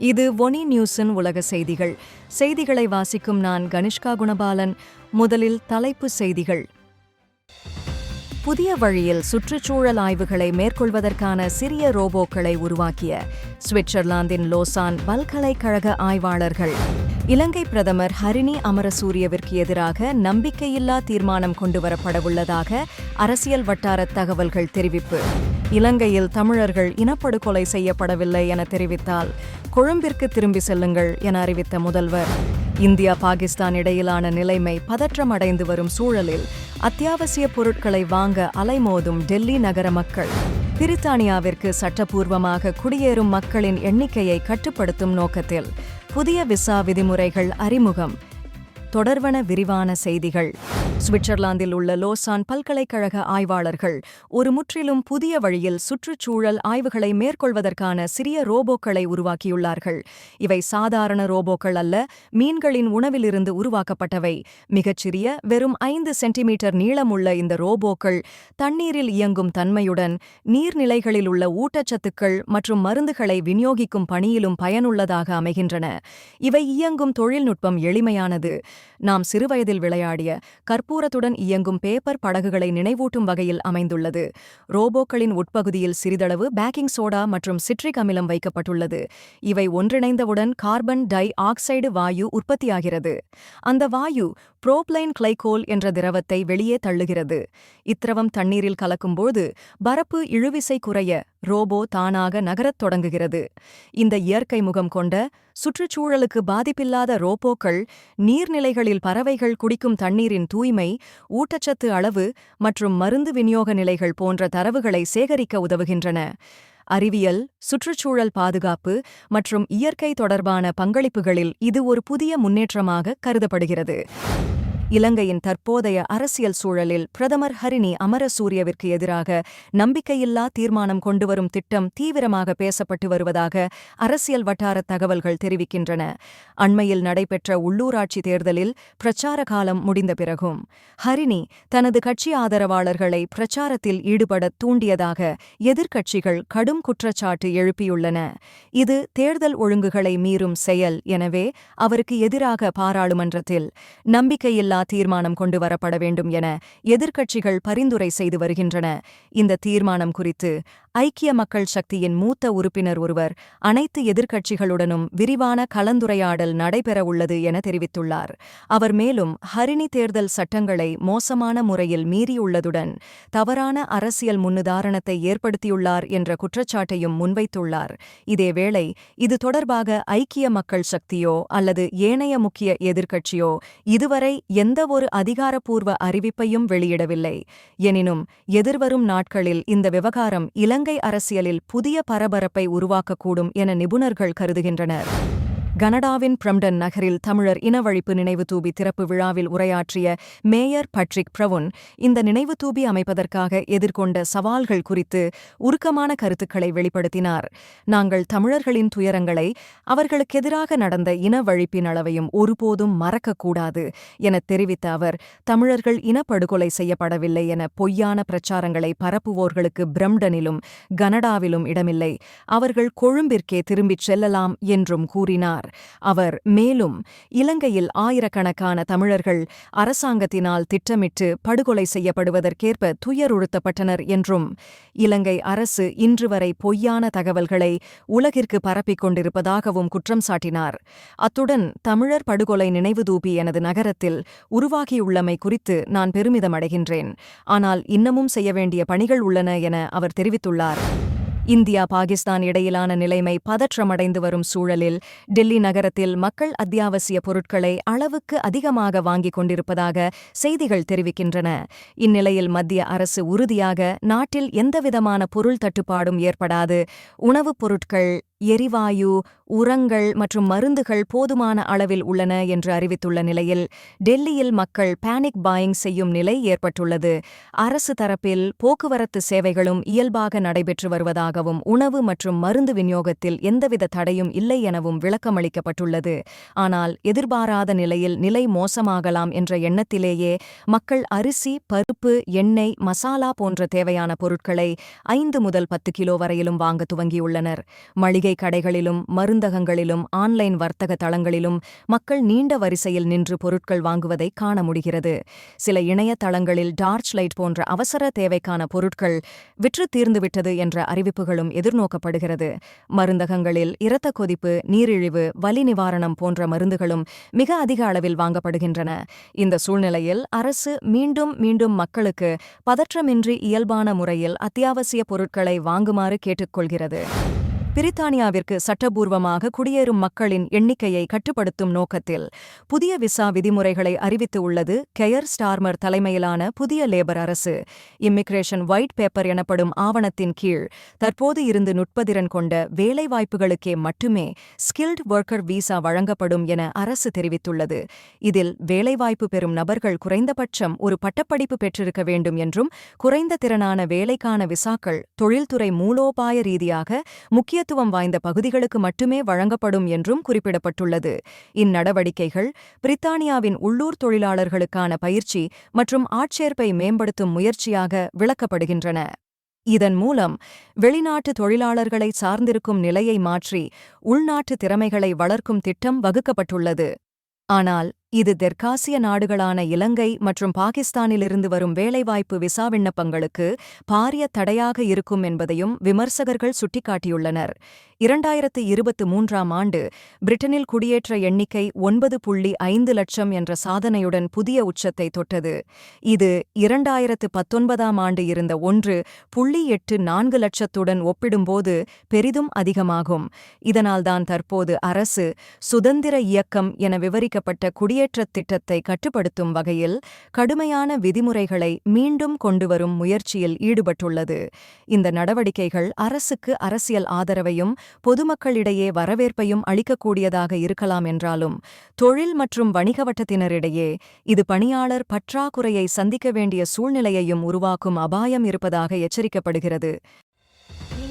இது ஒனி நியூஸின் உலக செய்திகள். செய்திகளை வாசிக்கும் நான் கனிஷ்கா குணபாலன். முதலில் தலைப்பு செய்திகள். புதிய வழியில் சுற்றுச்சூழல் ஆய்வுகளை மேற்கொள்வதற்கான சிறிய ரோபோக்களை உருவாக்கிய சுவிட்சர்லாந்தின் லோசான் பல்கலைக்கழக ஆய்வாளர்கள். இலங்கை பிரதமர் ஹரிணி அமரசூரியவிற்கு எதிராக நம்பிக்கையில்லா தீர்மானம் கொண்டுவரப்படவுள்ளதாக அரசியல் வட்டார தகவல்கள் தெரிவிப்பு. இலங்கையில் தமிழர்கள் இனப்படுகொலை செய்யப்படவில்லை என தெரிவித்தால் கொழும்பிற்கு திரும்பி செல்லுங்கள் என அறிவித்த முதல்வர். இந்தியா பாகிஸ்தான் இடையிலான நிலைமை பதற்றமடைந்து வரும் சூழலில் அத்தியாவசிய பொருட்களை வாங்க அலைமோதும் டெல்லி நகர மக்கள். பிரித்தானியாவிற்கு சட்டப்பூர்வமாக குடியேறும் மக்களின் எண்ணிக்கையை கட்டுப்படுத்தும் நோக்கத்தில் புதிய விசா விதிமுறைகள் அறிமுகம். தொடர்வன விரிவான செய்திகள். சுவிட்சர்லாந்தில் உள்ள லோசான் பல்கலைக்கழக ஆய்வாளர்கள் ஒரு முற்றிலும் புதிய வழியில் சுற்றுச்சூழல் ஆய்வுகளை மேற்கொள்வதற்கான சிறிய ரோபோக்களை உருவாக்கியுள்ளார்கள். இவை சாதாரண ரோபோக்கள் அல்ல மீன்களின் உணவிலிருந்து உருவாக்கப்பட்டவை. மிகச்சிறிய வெறும் ஐந்து சென்டிமீட்டர் நீளமுள்ள இந்த ரோபோக்கள் தண்ணீரில் இயங்கும் தன்மையுடன் நீர்நிலைகளில் உள்ள ஊட்டச்சத்துக்கள் மற்றும் மருந்துகளை விநியோகிக்கும் பணியிலும் பயனுள்ளதாக அமைகின்றன. இவை இயங்கும் தொழில்நுட்பம் எளிமையானது. நாம் சிறுவயதில் விளையாடிய கற்பூரத்துடன் இயங்கும் பேப்பர் படகுகளை நினைவூட்டும் வகையில் அமைந்துள்ளது. ரோபோக்களின் உட்பகுதியில் சிறிதளவு பேக்கிங் சோடா மற்றும் சிட்ரிக் அமிலம் வைக்கப்பட்டுள்ளது. இவை ஒன்றிணைந்தவுடன் கார்பன் டை ஆக்சைடு வாயு உற்பத்தியாகிறது. அந்த வாயு புரோப்ளைன் கிளைகோல் என்ற திரவத்தை வெளியே தள்ளுகிறது. இத்திரவம் தண்ணீரில் கலக்கும்போது பரப்பு இழுவிசை குறைய ரோபோ தானாக நகரத் தொடங்குகிறது. இந்த இயற்கை முகம் கொண்ட சுற்றுச்சூழலுக்கு பாதிப்பில்லாத ரோபோக்கள் நீர்நிலைகளில் பறவைகள் குடிக்கும் தண்ணீரின் தூய்மை ஊட்டச்சத்து அளவு மற்றும் மருந்து விநியோக நிலைகள் போன்ற தரவுகளை சேகரிக்க உதவுகின்றன. அறிவியல் சுற்றுச்சூழல் பாதுகாப்பு மற்றும் இயற்கை தொடர்பான பங்களிப்புகளில் இது ஒரு புதிய முன்னேற்றமாக கருதப்படுகிறது. இலங்கையின் தற்போதைய அரசியல் சூழலில் பிரதமர் ஹரிணி அமரசூரியவிற்கு எதிராக நம்பிக்கையில்லா தீர்மானம் கொண்டுவரும் திட்டம் தீவிரமாக பேசப்பட்டு வருவதாக அரசியல் வட்டார தகவல்கள் தெரிவிக்கின்றன. அண்மையில் நடைபெற்ற உள்ளூராட்சி தேர்தலில் பிரச்சார காலம் முடிந்த பிறகும் ஹரிணி தனது கட்சி ஆதரவாளர்களை பிரச்சாரத்தில் ஈடுபட தூண்டியதாக எதிர்க்கட்சிகள் கடும் குற்றச்சாட்டு எழுப்பியுள்ளன. இது தேர்தல் ஒழுங்குகளை மீறும் செயல் எனவே அவருக்கு எதிராக பாராளுமன்றத்தில் நம்பிக்கையில்லா தீர்மானம் கொண்டு வரப்பட வேண்டும் என எதிர்க்கட்சிகள் பரிந்துரை செய்து வருகின்றன. இந்த தீர்மானம் குறித்து ஐக்கிய மக்கள் சக்தியின் மூத்த உறுப்பினர் ஒருவர் அனைத்து எதிர்க்கட்சிகளுடனும் விரிவான கலந்துரையாடல் நடைபெறவுள்ளது என தெரிவித்துள்ளார். அவர் மேலும் ஹரிணி தேர்தல் சட்டங்களை மோசமான முறையில் மீறியுள்ளதுடன் தவறான அரசியல் முன்னுதாரணத்தை ஏற்படுத்தியுள்ளார் என்ற குற்றச்சாட்டையும் முன்வைத்துள்ளார். இதேவேளை இது தொடர்பாக ஐக்கிய மக்கள் சக்தியோ அல்லது ஏனைய முக்கிய எதிர்க்கட்சியோ இதுவரை எந்தவொரு அதிகாரப்பூர்வ அறிவிப்பையும் வெளியிடவில்லை. எனினும் எதிர்வரும் நாட்களில் இந்த விவகாரம் இலங்கை அரசியலில் புதிய பரபரப்பை உருவாக்கக்கூடும் என நிபுணர்கள் கருதுகின்றனர். கனடாவின் பிரம்டன் நகரில் தமிழர் இனவழிப்பு நினைவு தூபி திறப்பு விழாவில் உரையாற்றிய மேயர் பட்ரிக் பிரவுன் இந்த நினைவு தூபி அமைப்பதற்காக எதிர்கொண்ட சவால்கள் குறித்து உருக்கமான கருத்துக்களை வெளிப்படுத்தினார். நாங்கள் தமிழர்களின் துயரங்களை அவர்களுக்கெதிராக நடந்த இனவழிப்பின் அளவையும் ஒருபோதும் மறக்கக்கூடாது என தெரிவித்த அவர் தமிழர்கள் இனப்படுகொலை செய்யப்படவில்லை என பொய்யான பிரச்சாரங்களை பரப்புவோர்களுக்கு பிரம்டனிலும் கனடாவிலும் இடமில்லை. அவர்கள் கொழும்பிற்கே திரும்பிச் செல்லலாம் என்றும் கூறினார். அவர் மேலும் இலங்கையில் ஆயிரக்கணக்கான தமிழர்கள் அரசாங்கத்தினால் திட்டமிட்டு படுகொலை செய்யப்படுவதற்கேற்ப துயருறுத்தப்பட்டனர் என்றும் இலங்கை அரசு இன்று வரை பொய்யான தகவல்களை உலகிற்கு பரப்பிக் கொண்டிருப்பதாகவும் குற்றம் சாட்டினார். அத்துடன் தமிழர் படுகொலை நினைவுதூபி எனது நகரத்தில் உருவாகியுள்ளமை குறித்து நான் பெருமிதமடைகின்றேன் ஆனால் இன்னமும் செய்ய வேண்டிய பணிகள் உள்ளன என அவர் தெரிவித்துள்ளார். இந்தியா பாகிஸ்தான் இடையிலான நிலைமை பதற்றமடைந்து வரும் சூழலில் டெல்லி நகரத்தில் மக்கள் அத்தியாவசிய பொருட்களை அளவுக்கு அதிகமாக வாங்கிக் கொண்டிருப்பதாக செய்திகள் தெரிவிக்கின்றன. இந்நிலையில் மத்திய அரசு உறுதியாக நாட்டில் எந்தவிதமான பொருள் தட்டுப்பாடும் ஏற்படாது. உணவுப் பொருட்கள் எரிவாயு உரங்கள் மற்றும் மருந்துகள் போதுமான அளவில் உள்ளன என்று அறிவித்துள்ள நிலையில் டெல்லியில் மக்கள் பேனிக் பாயிங் செய்யும் நிலை ஏற்பட்டுள்ளது. அரசு தரப்பில் போக்குவரத்து சேவைகளும் இயல்பாக நடைபெற்று வருவதாகவும் உணவு மற்றும் மருந்து விநியோகத்தில் எந்தவித தடையும் இல்லை எனவும் விளக்கமளிக்கப்பட்டுள்ளது. ஆனால் எதிர்பாராத நிலையில் நிலை மோசமாகலாம் என்ற எண்ணத்திலேயே மக்கள் அரிசி பருப்பு எண்ணெய் மசாலா போன்ற தேவையான பொருட்களை ஐந்து முதல் பத்து கிலோ வரையிலும் வாங்க துவங்கியுள்ளனர். மளிகை மளிகை கடைகளிலும் மருந்தகங்களிலும் ஆன்லைன் வர்த்தக தளங்களிலும் மக்கள் நீண்ட வரிசையில் நின்று பொருட்கள் வாங்குவதை காண முடிகிறது. சில இணையதளங்களில் டார்ச் லைட் போன்ற அவசர தேவைக்கான பொருட்கள் விற்று தீர்ந்துவிட்டது என்ற அறிவிப்புகளும் எதிர்நோக்கப்படுகிறது. மருந்தகங்களில் இரத்த கொதிப்பு நீரிழிவு வலி நிவாரணம் போன்ற மருந்துகளும் மிக அதிக அளவில் வாங்கப்படுகின்றன. இந்த சூழ்நிலையில் அரசு மீண்டும் மீண்டும் மக்களுக்கு பதற்றமின்றி இயல்பான முறையில் அத்தியாவசிய பொருட்களை வாங்குமாறு கேட்டுக்கொள்கிறது. பிரித்தானியாவிற்கு சட்டபூர்வமாக குடியேறும் மக்களின் எண்ணிக்கையை கட்டுப்படுத்தும் நோக்கத்தில் புதிய விசா விதிமுறைகளை அறிவித்து உள்ளது கெயர் ஸ்டார்மர் தலைமையிலான புதிய லேபர் அரசு. இம்மிக்ரேஷன் ஒயிட் பேப்பர் எனப்படும் ஆவணத்தின் கீழ் தற்போது இருந்து நுட்பதிறன் கொண்ட வேலைவாய்ப்புகளுக்கே மட்டுமே ஸ்கில்ட் ஒர்க்கர் விசா வழங்கப்படும் என அரசு தெரிவித்துள்ளது. இதில் வேலைவாய்ப்பு பெறும் நபர்கள் குறைந்தபட்சம் ஒரு பட்டப்படிப்பு பெற்றிருக்க வேண்டும் என்றும் குறைந்த திறனான வேலைக்கான விசாக்கள் தொழில்துறை மூலோபாய ரீதியாக முக்கிய முக்கியத்துவம் வாய்ந்த பகுதிகளுக்கு மட்டுமே வழங்கப்படும் என்றும் குறிப்பிடப்பட்டுள்ளது. இந்நடவடிக்கைகள் பிரித்தானியாவின் உள்ளூர் தொழிலாளர்களுக்கான பயிற்சி மற்றும் ஆட்சேர்ப்பை மேம்படுத்தும் முயற்சியாக விளக்கப்படுகின்றன. இதன் மூலம் வெளிநாட்டு தொழிலாளர்களை சார்ந்திருக்கும் நிலையை மாற்றி உள்நாட்டு திறமைகளை வளர்க்கும் திட்டம் வகுக்கப்பட்டுள்ளது. ஆனால் இது தெற்காசிய நாடுகளான இலங்கை மற்றும் பாகிஸ்தானிலிருந்து வரும் வேலைவாய்ப்பு விசா விண்ணப்பங்களுக்கு பாரிய தடையாக இருக்கும் என்பதையும் விமர்சகர்கள் சுட்டிக்காட்டியுள்ளனர். இரண்டாயிரத்து இருபத்து மூன்றாம் ஆண்டு பிரிட்டனில் குடியேற்ற எண்ணிக்கை ஒன்பது புள்ளி ஐந்து லட்சம் என்ற சாதனையுடன் புதிய உச்சத்தை தொட்டது. இது இரண்டாயிரத்து பத்தொன்பதாம் ஆண்டு இருந்த ஒன்று புள்ளி எட்டு நான்கு லட்சத்துடன் ஒப்பிடும்போது பெரிதும் அதிகமாகும். இதனால்தான் தற்போது அரசு சுதந்திர இயக்கம் என விவரிக்கப்பட்ட குடியேற்றத் திட்டத்தை கட்டுப்படுத்தும் வகையில் கடுமையான விதிமுறைகளை மீண்டும் கொண்டுவரும் முயற்சியில் ஈடுபட்டுள்ளது. இந்த நடவடிக்கைகள் அரசுக்கு அரசியல் ஆதரவையும் பொதுமக்களிடையே வரவேற்பையும் அளிக்கக்கூடியதாக இருக்கலாம் என்றாலும் தொழில் மற்றும் வணிக வட்டத்தினரிடையே இது பணியாளர் பற்றாக்குறையை சந்திக்க வேண்டிய சூழ்நிலையையும் உருவாக்கும் அபாயம் இருப்பதாக எச்சரிக்கப்படுகிறது.